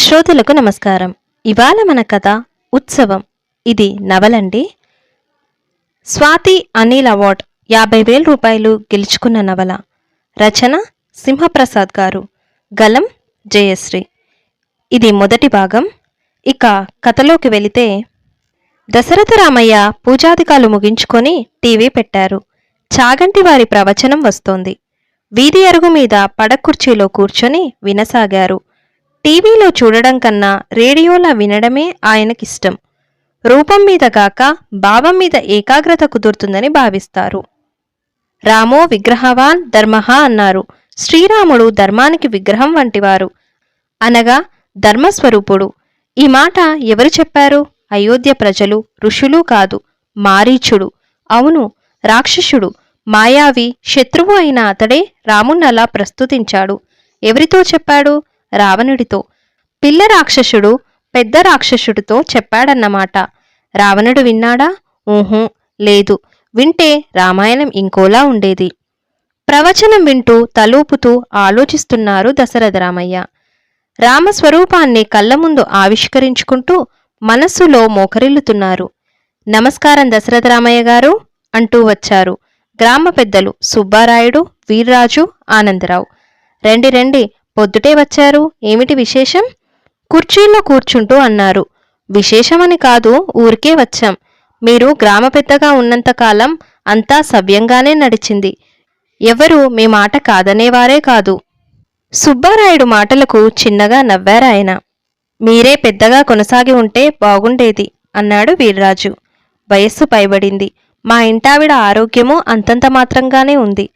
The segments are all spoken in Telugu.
శ్రోతలకు నమస్కారం. ఇవాళ మన కథ ఉత్సవం. ఇది నవలండి స్వాతి అనిల్ అవార్డ్ యాభై వేల రూపాయలు గెలుచుకున్న నవల. రచన సింహప్రసాద్ గారు. గలం జయశ్రీ. ఇది మొదటి భాగం. ఇక కథలోకి వెళితే దశరథ రామయ్య పూజాధికాలు ముగించుకొని టీవీ పెట్టారు. చాగంటి వారి ప్రవచనం వస్తోంది. వీధి అరుగు మీద పడకుర్చీలో కూర్చొని వినసాగారు. టీవీలో చూడడం కన్నా రేడియోలా వినడమే ఆయనకిష్టం. రూపం మీద కాక భావం మీద ఏకాగ్రత కుదురుతుందని భావిస్తారు. రామో విగ్రహవాన్ ధర్మః అన్నారు. శ్రీరాముడు ధర్మానికి విగ్రహం వంటివారు. అనగా ధర్మస్వరూపుడు. ఈ మాట ఎవరు చెప్పారు? అయోధ్య ప్రజలు ఋషులు కాదు మారీచుడు. అవును రాక్షసుడు. మాయావి శత్రువు అయిన అతడే రామున్నలా ప్రస్తుతించాడు. ఎవరితో చెప్పాడు? రావణుడితో. పిల్ల రాక్షసుడు పెద్ద రాక్షసుడితో చెప్పాడన్నమాట. రావణుడు విన్నాడా? ఊహూ లేదు. వింటే రామాయణం ఇంకోలా ఉండేది. ప్రవచనం వింటూ తలూపుతూ ఆలోచిస్తున్నారు దశరథ రామయ్య. రామస్వరూపాన్ని కళ్ళ ముందు ఆవిష్కరించుకుంటూ మనస్సులో మోకరిల్లుతున్నారు. నమస్కారం దశరథ రామయ్య గారు అంటూ వచ్చారు. గ్రామ పెద్దలు సుబ్బారాయుడు వీర్రాజు ఆనందరావు. రండి రండి పొద్దుటే వచ్చారు. ఏమిటి విశేషం? కుర్చీల్లో కూర్చుంటూ అన్నారు. విశేషమని కాదు ఊరికే వచ్చాం. మీరు గ్రామ పెద్దగా ఉన్నంతకాలం అంతా సవ్యంగానే నడిచింది. ఎవరు మీ మాట కాదనేవారే కాదు. సుబ్బారాయుడు మాటలకు చిన్నగా నవ్వారాయన మీరే పెద్దగా కొనసాగి ఉంటే బాగుండేది అన్నాడు వీర్రాజు. వయస్సు పైబడింది. మా ఇంటావిడ ఆరోగ్యము అంతంత మాత్రంగానే ఉంది.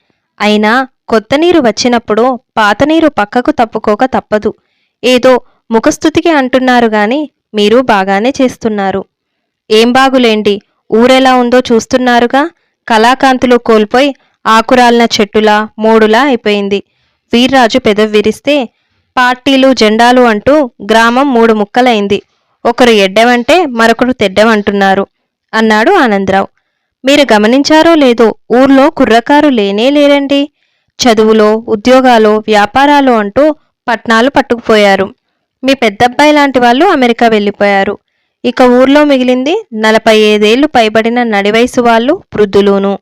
అయినా కొత్త నీరు వచ్చినప్పుడు పాత నీరు పక్కకు తప్పుకోక తప్పదు. ఏదో ముఖస్థుతికి అంటున్నారు గాని మీరు బాగానే చేస్తున్నారు. ఏం బాగులేండి ఊరెలా ఉందో చూస్తున్నారుగా? కళాకాంతులు కోల్పోయి ఆకురాలిన చెట్టులా మూడులా అయిపోయింది. వీర్రాజు పెదవి విరిస్తే పార్టీలు జెండాలు అంటూ గ్రామం మూడు ముక్కలైంది. ఒకరు ఎడ్డవంటే మరొకరు తెడ్డవంటున్నారు అన్నాడు ఆనందరావు. మీరు గమనించారో లేదో ఊర్లో కుర్రకారు లేనే లేరండి. చదువులో ఉద్యోగాలు వ్యాపారాలు అంటూ పట్నాలు పట్టుకుపోయారు. మీ పెద్దబ్బాయి లాంటి వాళ్ళు అమెరికా వెళ్ళిపోయారు. ఇక ఊర్లో మిగిలింది నలభై ఐదేళ్ళు పైబడిన నడివయసు వాళ్ళు వృద్ధులూను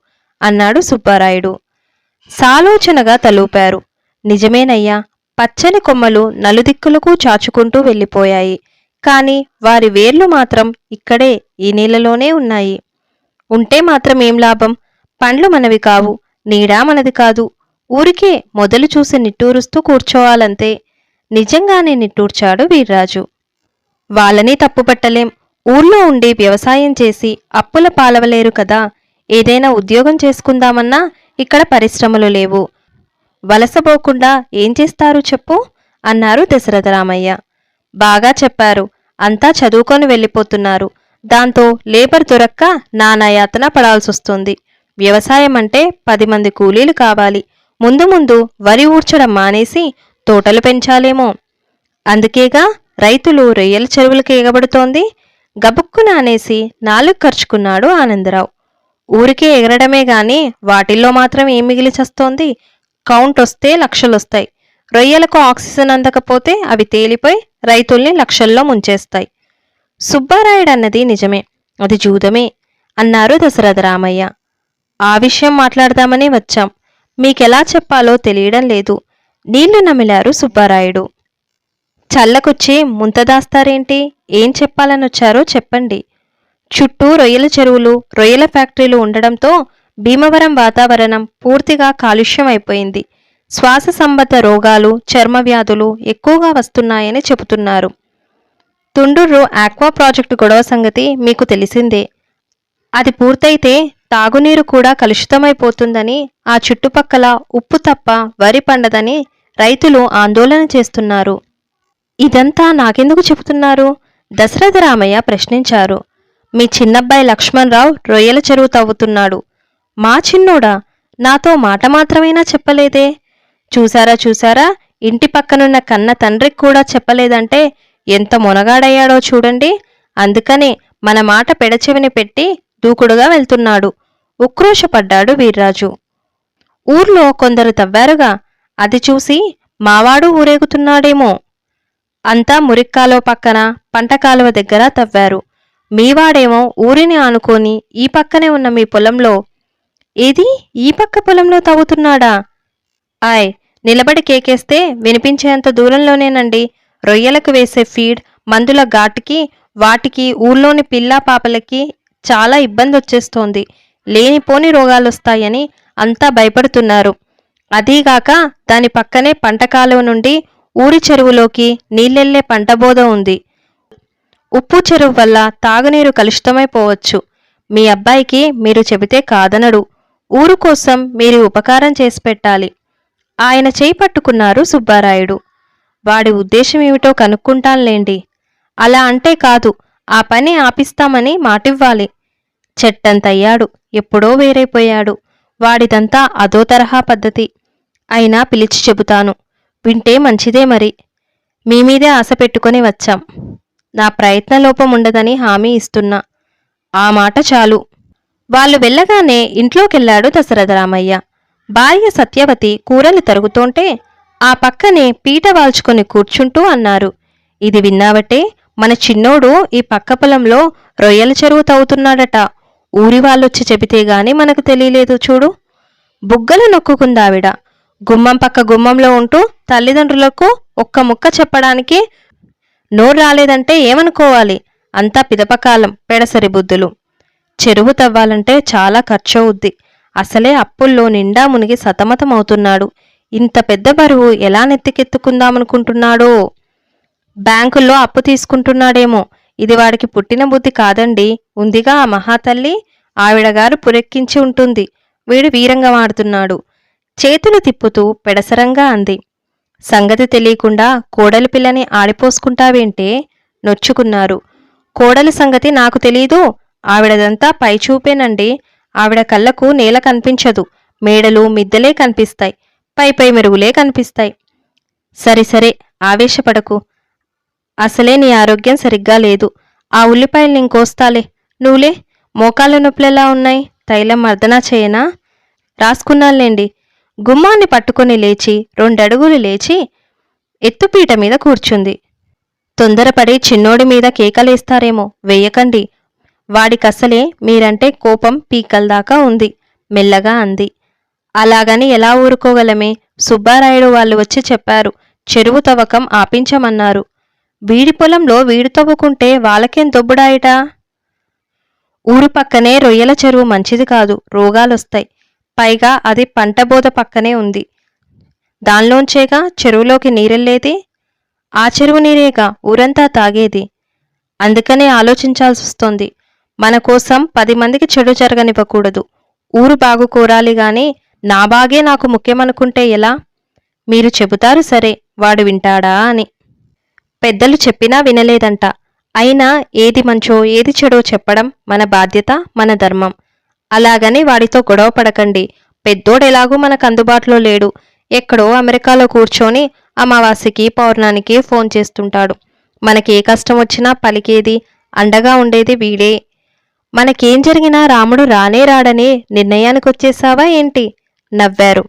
అన్నాడు సుబ్బారాయుడు. సాలోచనగా తలూపారు. నిజమేనయ్యా పచ్చని కొమ్మలు నలుదిక్కులకు చాచుకుంటూ వెళ్ళిపోయాయి. కాని వారి వేర్లు మాత్రం ఇక్కడే ఈ నీళ్ళలోనే ఉన్నాయి. ఉంటే మాత్రం ఏం లాభం? పండ్లు మనవి కావు నీడా మనది కాదు. ఊరికే మొదలు చూసి నిట్టూరుస్తూ కూర్చోవాలంతే. నిజంగానే నిట్టూర్చాడు వీర్రాజు. వాళ్ళని తప్పుపట్టలేం. ఊర్లో ఉండి వ్యవసాయం చేసి అప్పుల పాలవలేరు కదా. ఏదైనా ఉద్యోగం చేసుకుందామన్నా ఇక్కడ పరిశ్రమలు లేవు. వలసపోకుండా ఏం చేస్తారు చెప్పు? అన్నారు దశరథ రామయ్య బాగా చెప్పారు. అంతా చదువుకొని వెళ్ళిపోతున్నారు. దాంతో లేబర్ దొరక్క నానాయాతన పడాల్సొస్తుంది. వ్యవసాయం అంటే పది మంది కూలీలు కావాలి. ముందు ముందు వరి ఊడ్చడం మానేసి తోటలు పెంచాలేమో. అందుకేగా రైతులు రొయ్యల చెరువులకు ఎగబడుతోంది. గబుక్కున అనేసి నాలుగు ఖర్చుకున్నాడు ఆనందరావు. ఊరికే ఎగరడమే గాని వాటిల్లో మాత్రం ఏం మిగిలి చస్తోంది? కౌంట్ వస్తే లక్షలొస్తాయి. రొయ్యలకు ఆక్సిజన్ అందకపోతే అవి తేలిపోయి రైతుల్ని లక్షల్లో ముంచేస్తాయి. సుబ్బారాయుడు అన్నది నిజమే. అది జూదమే. అన్నారు దశరథ రామయ్య. ఆ విషయం మాట్లాడదామనే వచ్చాం. మీకెలా చెప్పాలో తెలియడం లేదు. నీళ్ళు నమిలారు సుబ్బారాయుడు. చల్లకొచ్చి ముంతదాస్తారేంటి? ఏం చెప్పాలనొచ్చారో చెప్పండి. చుట్టూ రొయ్యల చెరువులు రొయ్యల ఫ్యాక్టరీలు ఉండడంతో భీమవరం వాతావరణం పూర్తిగా కాలుష్యం అయిపోయింది శ్వాస సంబంధ రోగాలు చర్మ వ్యాధులు ఎక్కువగా వస్తున్నాయని చెబుతున్నారు. తుండూరు ఆక్వా ప్రాజెక్టు గొడవ సంగతి మీకు తెలిసిందే. అది పూర్తయితే తాగునీరు కూడా కలుషితమైపోతుందని ఆ చుట్టుపక్కల ఉప్పు తప్ప వరి పండదని రైతులు ఆందోళన చేస్తున్నారు. ఇదంతా నాకెందుకు చెబుతున్నారు? దశరథ రామయ్య ప్రశ్నించారు. మీ చిన్నబ్బాయి లక్ష్మణరావు రొయ్యల చెరువు తవ్వుతున్నాడు. మా చిన్నోడా నాతో మాట మాత్రమైనా చెప్పలేదే? చూసారా చూసారా ఇంటి పక్కనున్న కన్న తండ్రికి కూడా చెప్పలేదంటే ఎంత మొనగాడయ్యాడో చూడండి. అందుకనే మన మాట పెడచెవిని పెట్టి దూకుడుగా వెళ్తున్నాడు. ఉక్రోషపడ్డాడు వీర్రాజు. ఊర్లో కొందరు తవ్వారుగా అది చూసి మావాడు ఊరేగుతున్నాడేమో. అంతా మురిక్కాలువ పక్కన పంట కాలువ దగ్గర తవ్వారు. మీవాడేమో ఊరిని ఆనుకొని ఈ పక్కనే ఉన్న మీ పొలంలో ఏది? ఈ పక్క పొలంలో తవ్వుతున్నాడా? ఆయ్ నిలబడి కేకేస్తే వినిపించేంత దూరంలోనేనండి. రొయ్యలకు వేసే ఫీడ్ మందుల ఘాటుకి వాటికి ఊర్లోని పిల్లా పాపలకి చాలా ఇబ్బంది వచ్చేస్తోంది లేనిపోని రోగాలొస్తాయని అంతా భయపడుతున్నారు. అదీగాక దాని పక్కనే పంటకాలువ నుండి ఊరి చెరువులోకి నీళ్ళెళ్ళే పంటబోధ ఉంది. ఉప్పు చెరువు వల్ల తాగునీరు కలుషితమైపోవచ్చు. మీ అబ్బాయికి మీరు చెబితే కాదనడు. ఊరు కోసం మీరు ఉపకారం చేసి పెట్టాలి. ఆయన చేయి పట్టుకున్నారు సుబ్బారాయుడు. వాడి ఉద్దేశం ఏమిటో కనుక్కుంటాన్లేండి. అలా అంటే కాదు ఆ పని ఆపిస్తామని మాటివ్వాలి. చెట్టంతయ్యాడు ఎప్పుడో వేరైపోయాడు. వాడిదంతా అదో తరహా పద్ధతి. అయినా పిలిచి చెబుతాను వింటే మంచిదే మరి. మీ మీదే ఆశ పెట్టుకొని వచ్చాం. నా ప్రయత్నలోపం ఉండదని హామీ ఇస్తున్నా. ఆ మాట చాలు. వాళ్ళు వెళ్ళగానే ఇంట్లోకెళ్ళాడు దశరథరామయ్య. భార్య సత్యవతి కూరలు తరుగుతోంటే ఆ పక్కనే పీట వాల్చుకొని కూర్చుంటూ అన్నారు. ఇది విన్నావటే మన చిన్నోడు ఈ పక్క పొలంలో రొయ్యల చెరువు తవ్వుతున్నాడట. ఊరి వాళ్ళొచ్చి చెబితే గాని మనకు తెలియలేదు చూడు. బుగ్గలు నొక్కుకుందావిడ. గుమ్మం పక్క గుమ్మంలో ఉంటూ తల్లిదండ్రులకు ఒక్క ముక్క చెప్పడానికి నోరు రాలేదంటే ఏమనుకోవాలి? అంతా పిదపకాలం పెడసరి బుద్ధులు. చెరువు తవ్వాలంటే చాలా ఖర్చవుద్ది. అసలే అప్పుల్లో నిండా మునిగి సతమతమవుతున్నాడు. ఇంత పెద్ద బరువు ఎలా నెత్తికెత్తుకుందామనుకుంటున్నాడో? బ్యాంకుల్లో అప్పు తీసుకుంటున్నాడేమో. ఇది వాడికి పుట్టిన బుద్ధి కాదండి. ఉందిగా ఆ మహాతల్లి? ఆవిడగారు పురెక్కించి ఉంటుంది. వీడు వీరంగా వాడుతున్నాడు చేతులు తిప్పుతూ పెడసరంగా అంది. సంగతి తెలియకుండా కోడలి పిల్లని ఆడిపోసుకుంటావేంటే? నొచ్చుకున్నారు. కోడలి సంగతి నాకు తెలీదు. ఆవిడదంతా పైచూపేనండి. ఆవిడ కళ్ళకు నేల కనిపించదు. మేడలు మిద్దెలే కనిపిస్తాయి. పై పై మెరుగులే కనిపిస్తాయి. సరే సరే ఆవేశపడకు. అసలే నీ ఆరోగ్యం సరిగ్గా లేదు. ఆ ఉల్లిపాయలు నేను కోస్తాలే. నువ్వులే మోకాళ్ళ నొప్పులెలా ఉన్నాయి? తైలం మర్దనా చేయనా? రాసుకున్నానులేండి. గుమ్మాన్ని పట్టుకొని లేచి రెండడుగులు లేచి ఎత్తుపీట మీద కూర్చుంది. తొందరపడి చిన్నోడి మీద కేకలేస్తారేమో వేయకండి. వాడికసలే మీరంటే కోపం పీకల్దాకా ఉంది మెల్లగా అంది. అలాగని ఎలా ఊరుకోగలమే? సుబ్బారాయుడు వాళ్ళు వచ్చి చెప్పారు. చెరువు తవ్వకం ఆపించమన్నారు. వీడి పొలంలో వీడు తవ్వుకుంటే వాళ్ళకేం దొబ్బుడాయిట? ఊరు పక్కనే రొయ్యల చెరువు మంచిది కాదు రోగాలొస్తాయి. పైగా అది పంటబోద పక్కనే ఉంది. దానిలోంచేగా చెరువులోకి నీరెళ్ళేది? ఆ చెరువు నీరేగా ఊరంతా తాగేది? అందుకనే ఆలోచించాల్సి వస్తోంది. మన కోసం పది మందికి చెడు జరగనివ్వకూడదు. ఊరు బాగు కోరాలి గాని నా బాగే నాకు ముఖ్యమనుకుంటే ఎలా? మీరు చెబుతారు సరే వాడు వింటాడా అని. పెద్దలు చెప్పినా వినలేదంట. అయినా ఏది మంచో ఏది చెడో చెప్పడం మన బాధ్యత మన ధర్మం. అలాగని వాడితో గొడవ పడకండి. పెద్దోడెలాగూ మనకు అందుబాటులో లేడు. ఎక్కడో అమెరికాలో కూర్చొని అమావాస్యకి పౌర్ణానికి ఫోన్ చేస్తుంటాడు. మనకి ఏ కష్టం వచ్చినా పలికేది అండగా ఉండేది వీడే. మనకేం జరిగినా రాముడు రానే రాడనే నిర్ణయానికి వచ్చేసావా ఏంటి? నవ్వారు.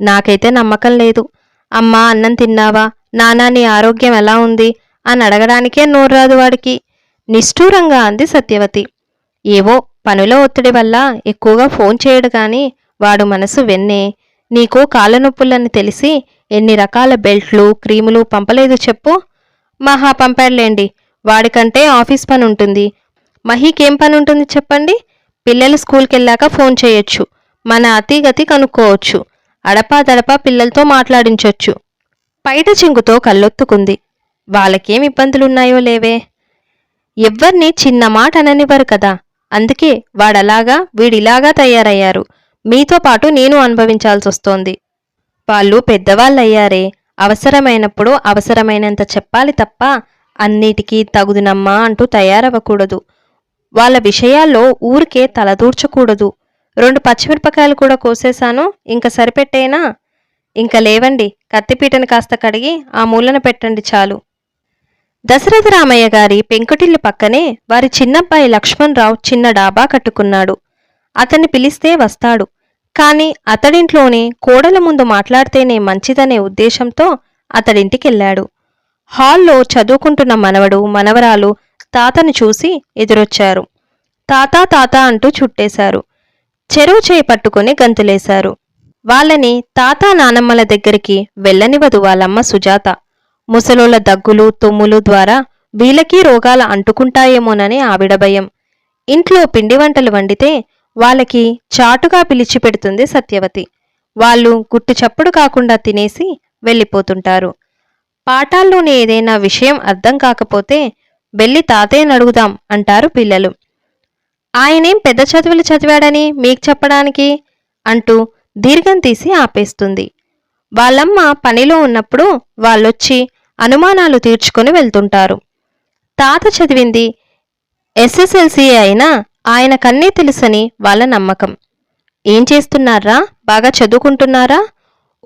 నాకైతే నమ్మకం లేదు. అమ్మా అన్నం తిన్నావా? నానా నీ ఆరోగ్యం ఎలా ఉంది? అని అడగడానికే నోర్రాదు వాడికి. నిష్ఠూరంగా అంది సత్యవతి. ఏవో పనుల ఒత్తిడి వల్ల ఎక్కువగా ఫోన్ చేయడు కానీ వాడు మనసు వెన్నే. నీకు కాళ్ళ నొప్పులని తెలిసి ఎన్ని రకాల బెల్ట్లు క్రీములు పంపలేదు చెప్పు. మహా పంపాడులేండి. వాడికంటే ఆఫీస్ పని ఉంటుంది మహీకేం పని ఉంటుంది చెప్పండి? పిల్లలు స్కూల్కి వెళ్ళాక ఫోన్ చేయొచ్చు. మన అతిగతి కనుక్కోవచ్చు. అడపాదడపా పిల్లలతో మాట్లాడించొచ్చు. పైట చెంగుతో కళ్ళొత్తుకుంది. వాళ్ళకేం ఇబ్బందులున్నాయో లేవే. ఎవ్వర్ని చిన్న మాట అననివ్వరు కదా. అందుకే వాడలాగా వీడిలాగా తయారయ్యారు. మీతో పాటు నేను అనుభవించాల్సొస్తోంది. వాళ్ళు పెద్దవాళ్ళయ్యారే. అవసరమైనప్పుడు అవసరమైనంత చెప్పాలి తప్ప అన్నిటికీ తగుదునమ్మా అంటూ తయారవ్వకూడదు. వాళ్ళ విషయాల్లో ఊరికే తలదూర్చకూడదు. రెండు పచ్చిమిరపకాయలు కూడా కోసేశాను. ఇంక సరిపెట్టేనా? ఇంక లేవండి. కత్తిపీటను కాస్త కడిగి ఆ మూలన పెట్టండి చాలు. దశరథ రామయ్య గారి పెంకుటిల్లు పక్కనే వారి చిన్నబ్బాయి లక్ష్మణరావు చిన్న డాబా కట్టుకున్నాడు. అతన్ని పిలిస్తే వస్తాడు. కాని అతడింట్లోనే కోడల ముందు మాట్లాడితేనే మంచిదనే ఉద్దేశంతో అతడింటికెళ్ళాడు. హాల్లో చదువుకుంటున్న మనవడు మనవరాలు తాతను చూసి ఎదురొచ్చారు. తాత తాత అంటూ చుట్టేశారు. చెరువు చేయి పట్టుకుని గంతులేశారు. వాళ్ళని తాత నానమ్మల దగ్గరికి వెళ్ళనివదు వాళ్ళమ్మ సుజాత. ముసలోళ్ళ దగ్గులు తుమ్ములు ద్వారా వీళ్ళకి రోగాలు అంటుకుంటాయేమోనని ఆవిడ భయం. ఇంట్లో పిండి వంటలు వండితే వాళ్ళకి చాటుగా పిలిచి పెడుతుంది సత్యవతి. వాళ్ళు గుట్టు చప్పుడు కాకుండా తినేసి వెళ్ళిపోతుంటారు. పాఠాల్లోని ఏదైనా విషయం అర్థం కాకపోతే వెళ్ళి తాతయ్యని అడుగుదాం అంటారు పిల్లలు. ఆయనేం పెద్ద చదువులు చదివాడని మీకు చెప్పడానికి? అంటూ దీర్ఘం తీసి ఆపేస్తుంది. వాళ్ళమ్మ పనిలో ఉన్నప్పుడు వాళ్ళొచ్చి అనుమానాలు తీర్చుకొని వెళ్తుంటారు. తాత చదివింది ఎస్ఎస్ఎల్సీ అయినా ఆయన కన్నే తెలుసని వాళ్ళ నమ్మకం. ఏం చేస్తున్నారా? బాగా చదువుకుంటున్నారా?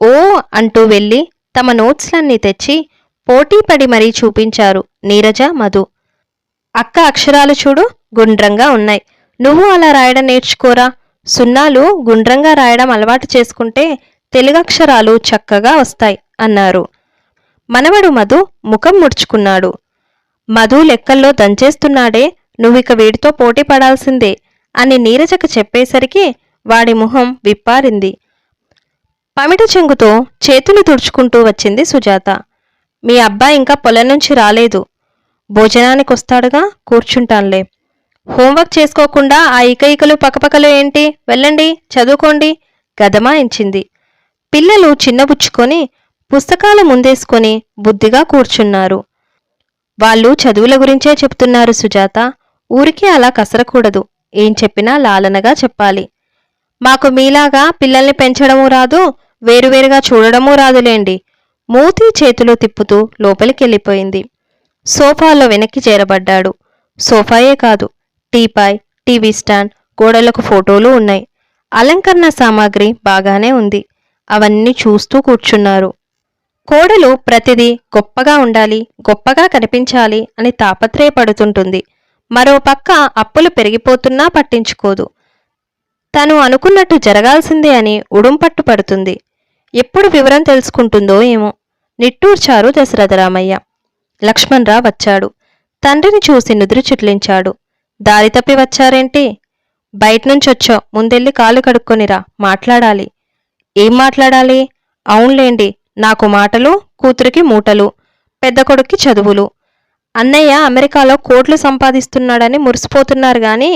ఓ అంటూ వెళ్ళి తమ నోట్స్లన్నీ తెచ్చి పోటీపడి మరీ చూపించారు నీరజ మధు. అక్క అక్షరాలు చూడు గుండ్రంగా ఉన్నాయి. నువ్వు అలా రాయడం నేర్చుకోరా? సున్నాలు గుండ్రంగా రాయడం అలవాటు చేసుకుంటే తెలుగక్షరాలు చక్కగా వస్తాయి అన్నారు. మనవడు మధు ముఖం ముడుచుకున్నాడు. మధు లెక్కల్లో దంచేస్తున్నాడే నువ్విక వీడితో పోటీ పడాల్సిందే అని నీరజకు చెప్పేసరికి వాడి మొహం విప్పారింది. పమిట చెంగుతో చేతులు తుడుచుకుంటూ వచ్చింది సుజాత. మీ అబ్బాయి ఇంకా పొలం నుంచి రాలేదు. భోజనానికి వస్తాడుగా కూర్చుంటాన్లే. హోంవర్క్ చేసుకోకుండా ఆ ఇకయికలు పకపకలు ఏంటి? వెళ్ళండి చదువుకోండి గదమాయించింది పిల్లలు చిన్నబుచ్చుకొని పుస్తకాలు ముందేసుకొని బుద్ధిగా కూర్చున్నారు. వాళ్ళు చదువుల గురించే చెప్తున్నారు సుజాత. ఊరికే అలా కసరకూడదు. ఏం చెప్పినా లాలనగా చెప్పాలి. మాకు మీలాగా పిల్లల్ని పెంచడమూ రాదు వేరువేరుగా చూడడమూ రాదులేండి. మూతి చేతులు తిప్పుతూ లోపలికెళ్ళిపోయింది. సోఫాలో వెనక్కి చేరబడ్డాడు. సోఫాయే కాదు టీపాయ్ టీవీ స్టాండ్ గోడలకు ఫోటోలు ఉన్నాయి. అలంకరణ సామాగ్రి బాగానే ఉంది. అవన్నీ చూస్తూ కూర్చున్నారు. కోడలు ప్రతిదీ గొప్పగా ఉండాలి గొప్పగా కనిపించాలి అని తాపత్రయపడుతుంటుంది. మరో పక్క అప్పులు పెరిగిపోతున్నా పట్టించుకోదు. తను అనుకున్నట్టు జరగాల్సిందే అని ఉడుంపట్టు పడుతుంది. ఎప్పుడు వివరం తెలుసుకుంటుందో ఏమో. నిట్టూర్చారు దశరథరామయ్య. లక్ష్మణరావు వచ్చాడు. తండ్రిని చూసి నుదురు చిట్లించాడు. దారి తప్పి వచ్చారేంటి? బయటనుంచొచ్చావు ముందెళ్ళి కాలు కడుక్కొనిరా మాట్లాడాలి. ఏం మాట్లాడాలి? అవునులేండి నాకు మాటలు కూతురికి మూటలు పెద్ద కొడుక్కి చదువులు. అన్నయ్య అమెరికాలో కోట్లు సంపాదిస్తున్నాడని మురిసిపోతున్నారు గాని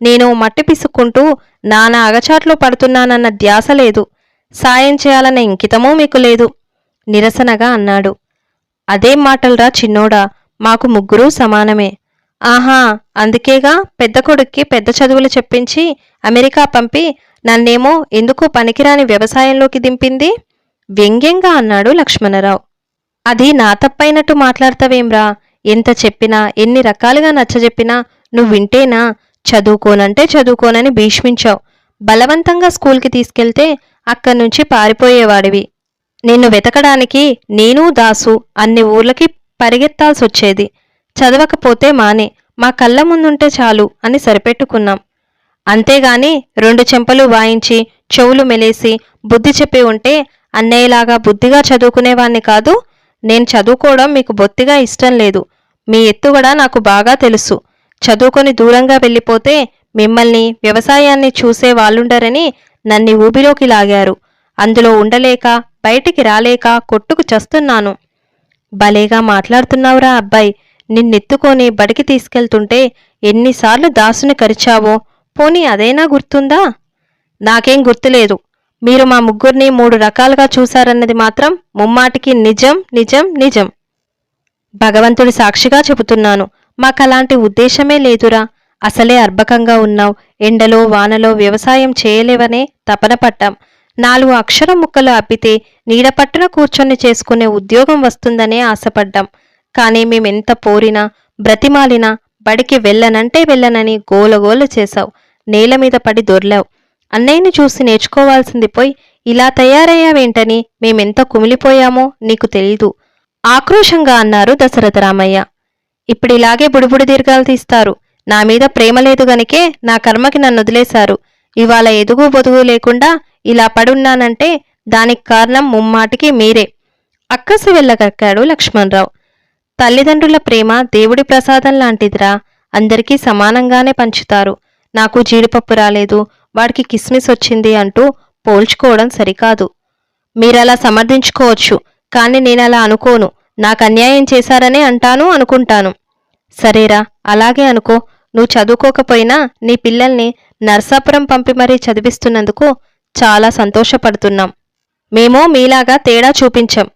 నేను మట్టి పిసుక్కుంటూ నానా అగచాట్లు పడుతున్నానన్న ధ్యాస లేదు. సాయం చేయాలన్న ఇంకితమూ మీకు లేదు నిరసనగా అన్నాడు. అదేం మాటలరా చిన్నోడా మాకు ముగ్గురూ సమానమే. ఆహా అందుకేగా పెద్ద కొడుక్కి పెద్ద చదువులు చెప్పించి అమెరికా పంపి నన్నేమో ఎందుకు పనికిరాని వ్యవసాయంలోకి దింపింది? వ్యంగ్యంగా అన్నాడు లక్ష్మణరావు. అది నా తప్పైనట్టు మాట్లాడతావేమ్రా? ఎంత చెప్పినా ఎన్ని రకాలుగా నచ్చజెప్పినా నువ్వు వింటేనా చదువుకోనంటే చదువుకోనని భీష్మించావు. బలవంతంగా స్కూల్కి తీసుకెళ్తే అక్కడి నుంచి పారిపోయేవాడివి. నిన్ను వెతకడానికి నేను దాసు అన్ని ఊర్లకి పరిగెత్తాల్సొచ్చేది. చదవకపోతే మానే మా కళ్ళ ముందుంటే చాలు అని సరిపెట్టుకున్నాం. అంతేగాని రెండు చెంపలు వాయించి చెవులు మెలేసి బుద్ధి చెప్పి ఉంటే అన్నయ్యలాగా బుద్ధిగా చదువుకునేవాణ్ణి కాదు నేను చదువుకోవడం మీకు బొత్తిగా ఇష్టం లేదు. మీ ఎత్తుగడ నాకు బాగా తెలుసు. చదువుకొని దూరంగా వెళ్ళిపోతే మిమ్మల్ని వ్యవసాయాన్ని చూసే వాళ్ళుండరని నన్ని ఊబిలోకి లాగారు. అందులో ఉండలేక బయటికి రాలేక కొట్టుకు చస్తున్నాను. భలేగా మాట్లాడుతున్నావురా అబ్బాయి నిన్నెత్తుకొని బడికి తీసుకెళ్తుంటే ఎన్నిసార్లు దాసుని కరిచావో? పోనీ అదైనా గుర్తుందా? నాకేం గుర్తులేదు. మీరు మా ముగ్గురిని మూడు రకాలుగా చూశారన్నది మాత్రం ముమ్మాటికి నిజం నిజం నిజం. భగవంతుడి సాక్షిగా చెబుతున్నాను. మాకలాంటి ఉద్దేశమే లేదురా. అసలే అర్భకంగా ఉన్నావు. ఎండలో వానలో వ్యవసాయం చేయలేవనే తపన పట్టాం నాలుగు అక్షరం ముక్కలు అప్పితే నీడపట్టున కూర్చొని చేసుకునే ఉద్యోగం వస్తుందనే ఆశపడ్డాం. కానీ మేమెంత పోరినా బ్రతిమాలినా బడికి వెళ్ళనంటే వెళ్ళనని గోలగోల చేశావు. నేల మీద పడి దొర్లావు. అన్నయ్యని చూసి నేర్చుకోవాల్సింది పోయి ఇలా తయారయ్యావేంటని? మేమెంత కుమిలిపోయామో నీకు తెలీదు. ఆక్రోశంగా అన్నారు దశరథరామయ్య ఇప్పుడిలాగే బుడిబుడి దీర్ఘాలు తీస్తారు. నా మీద ప్రేమ లేదు గనికే నా కర్మకి నన్ను వదిలేశారు. ఇవాళ ఎదుగు బొదుగు లేకుండా ఇలా పడున్నానంటే దానికి కారణం ముమ్మాటికి మీరే. అక్కసు వెళ్ళగక్కాడు లక్ష్మణరావు. తల్లిదండ్రుల ప్రేమ దేవుడి ప్రసాదం లాంటిదిరా. అందరికీ సమానంగానే పంచుతారు. నాకు జీడిపప్పు రాలేదు. వాడికి కిస్మిస్ వచ్చింది అంటూ పోల్చుకోవడం సరికాదు. మీరలా సమర్థించుకోవచ్చు. కానీ నేనలా అనుకోను. నాకు అన్యాయం చేశారనే అంటాను అనుకుంటాను. సరేరా అలాగే అనుకో. నువ్వు చదువుకోకపోయినా నీ పిల్లల్ని నర్సాపురం పంపి మరీ చదివిస్తున్నందుకు చాలా సంతోషపడుతున్నాం. మేము మీలాగా తేడా చూపించాం.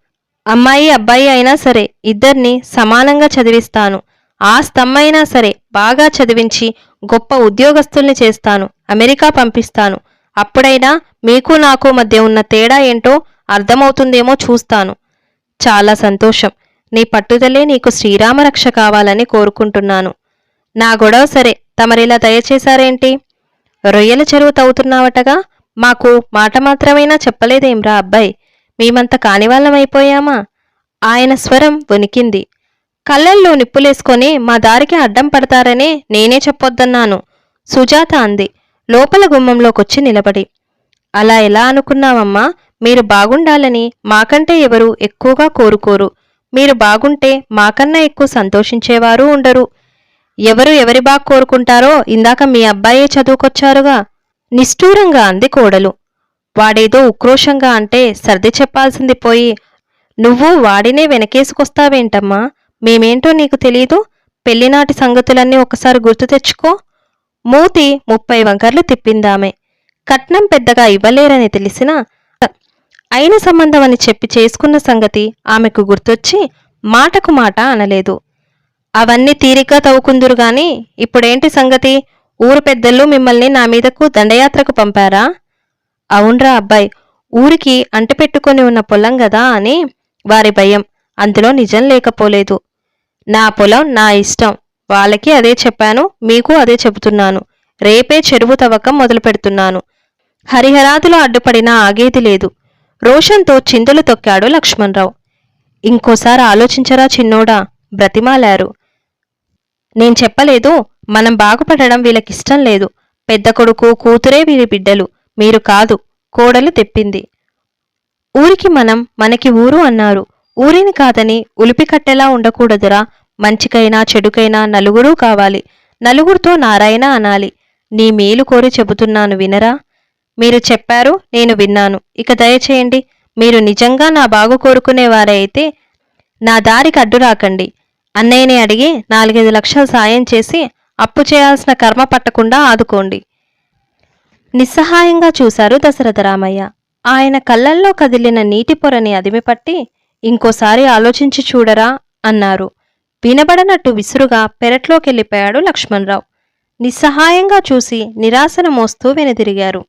అమ్మాయి అబ్బాయి అయినా సరే ఇద్దరిని సమానంగా చదివిస్తాను. ఆ స్తమ్మైనా సరే బాగా చదివించి గొప్ప ఉద్యోగస్తుల్ని చేస్తాను. అమెరికా పంపిస్తాను. అప్పుడైనా మీకు నాకు మధ్య ఉన్న తేడా ఏంటో అర్థమవుతుందేమో చూస్తాను. చాలా సంతోషం. నీ పట్టుదలే నీకు శ్రీరామరక్ష కావాలని కోరుకుంటున్నాను. నా గొడవ సరే. తమరిలా దయచేశారేంటి? రొయ్యల చెరువు తవ్వుతున్నావటగా? మాకు మాట మాత్రమైనా చెప్పలేదేంరా అబ్బాయి? మేమంత కానివాళ్ళమైపోయామా ఆయన స్వరం వణికింది. కళ్ళల్లో నిప్పులేసుకొని మా దారికి అడ్డం పడతారనే నేనే చెప్పొద్దన్నాను. సుజాత అంది లోపల గుమ్మంలోకొచ్చి నిలబడి. అలా ఎలా అనుకున్నావమ్మా? మీరు బాగుండాలని మాకంటే ఎవరు ఎక్కువగా కోరుకోరు. మీరు బాగుంటే మాకన్నా ఎక్కువ సంతోషించేవారు ఉండరు. ఎవరు ఎవరి బాగా కోరుకుంటారో ఇందాక మీ అబ్బాయే చదువుకొచ్చారుగా. నిష్ఠూరంగా అంది కోడలు. వాడేదో ఉక్రోషంగా అంటే సర్ది చెప్పాల్సింది పోయి నువ్వు వాడినే వెనకేసుకొస్తావేంటమ్మా? మేమేంటో నీకు తెలీదు? పెళ్ళినాటి సంగతులన్నీ ఒకసారి గుర్తు తెచ్చుకో. మూతి ముప్పై వంకర్లు తిప్పిందామె. కట్నం పెద్దగా ఇవ్వలేరని తెలిసినా అయిన సంబంధం అని చెప్పి చేసుకున్న సంగతి ఆమెకు గుర్తొచ్చి మాటకు మాట అనలేదు. అవన్నీ తీరిగ్గా తవ్వుకుందురు గాని ఇప్పుడేంటి సంగతి? ఊరు పెద్దలు మిమ్మల్ని నా మీదకు దండయాత్రకు పంపారా? అవునరా అబ్బాయి ఊరికి అంటపెట్టుకొని ఉన్న పొలం గదా అని వారి భయం. అందులో నిజం లేకపోలేదు. నా పొలం నా ఇష్టం. వాళ్ళకి అదే చెప్పాను మీకు అదే చెబుతున్నాను. రేపే చెరువు తవ్వకం మొదలు పెడుతున్నాను హరిహరాదులు అడ్డుపడినా ఆగేది లేదు. రోషంతో చిందులు తొక్కాడు లక్ష్మణరావు. ఇంకోసారి ఆలోచించరా చిన్నోడా బ్రతిమాలారు. నేను చెప్పలేదు మనం బాగుపడడం వీళ్ళకిష్టం లేదు. పెద్ద కొడుకు కూతురే వీరి బిడ్డలు. మీరు కాదు కోడలు తెప్పింది. ఊరికి మనం మనకి ఊరు అన్నారు. ఊరిని కాదని ఉలిపి కట్టెలా ఉండకూడదురా మంచికైనా చెడుకైనా నలుగురూ కావాలి. నలుగురితో నారాయణ అనాలి. నీ మేలు కోరి చెబుతున్నాను వినరా? మీరు చెప్పారు నేను విన్నాను. ఇక దయచేయండి మీరు నిజంగా నా బాగు కోరుకునేవారైతే నా దారికి అడ్డు రాకండి. అన్నయ్యని అడిగి నాలుగైదు లక్షలు సాయం చేసి అప్పు చేయాల్సిన కర్మ పట్టకుండా ఆదుకోండి. నిస్సహాయంగా చూశారు దశరథ రామయ్య. ఆయన కళ్ళల్లో కదిలిన నీటి పొరని అదిమిపట్టి ఇంకోసారి ఆలోచించి చూడరా అన్నారు. వినబడనట్టు విసురుగా పెరట్లోకెళ్ళిపోయాడు లక్ష్మణరావు. నిస్సహాయంగా చూసి నిరాశన మోస్తూ వెనుదిరిగారు.